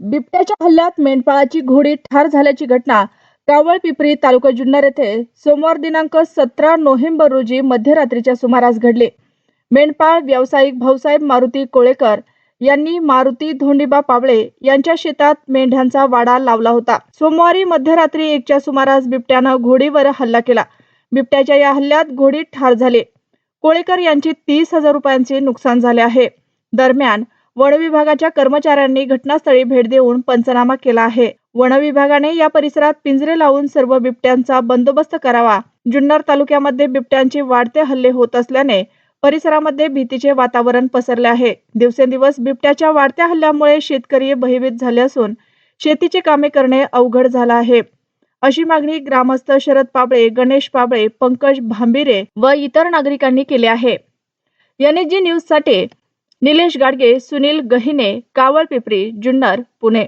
बिबट्याच्या हल्ल्यात मेंढपाळाची घोडी ठार झाल्याची घटना कावळ पिपरी तालुका जुन्नर येथे सोमवार दिनांक सतरा नोव्हेंबर रोजी मध्यरात्रीच्या सुमारास घडले. मेंढपाळ व्यावसायिक भाऊसाहेब मारुती कोळेकर यांनी मारुती धोंडीबा पावळे यांच्या शेतात मेंढ्यांचा वाडा लावला होता. सोमवारी मध्यरात्री एकच्या सुमारास बिबट्यानं घोडीवर हल्ला केला. बिबट्याच्या या हल्ल्यात घोडी ठार झाले. कोळेकर यांची तीस हजार रुपयांचे नुकसान झाले आहे. दरम्यान वन विभागाच्या कर्मचाऱ्यांनी घटनास्थळी भेट देऊन पंचनामा केला आहे. वन विभागाने या परिसरात पिंजरे लावून सर्व बिबट्यांचा बंदोबस्त करावा. जुन्नर तालुक्यामध्ये बिबट्यांचे वाढते हल्ले होत असल्याने परिसरामध्ये भीतीचे वातावरण पसरले आहे. दिवसेंदिवस बिबट्याच्या वाढत्या हल्ल्यामुळे शेतकरी भयभीत झाले असून शेतीचे कामे करणे अवघड झालं आहे. अशी मागणी ग्रामस्थ शरद पाबळे गणेश पाबळे पंकज भांबिरे व इतर नागरिकांनी केली आहे. एनएसजी न्यूजसाठी निलेश गाडगे सुनील गहिने कावळ पिपरी जुन्नर पुणे.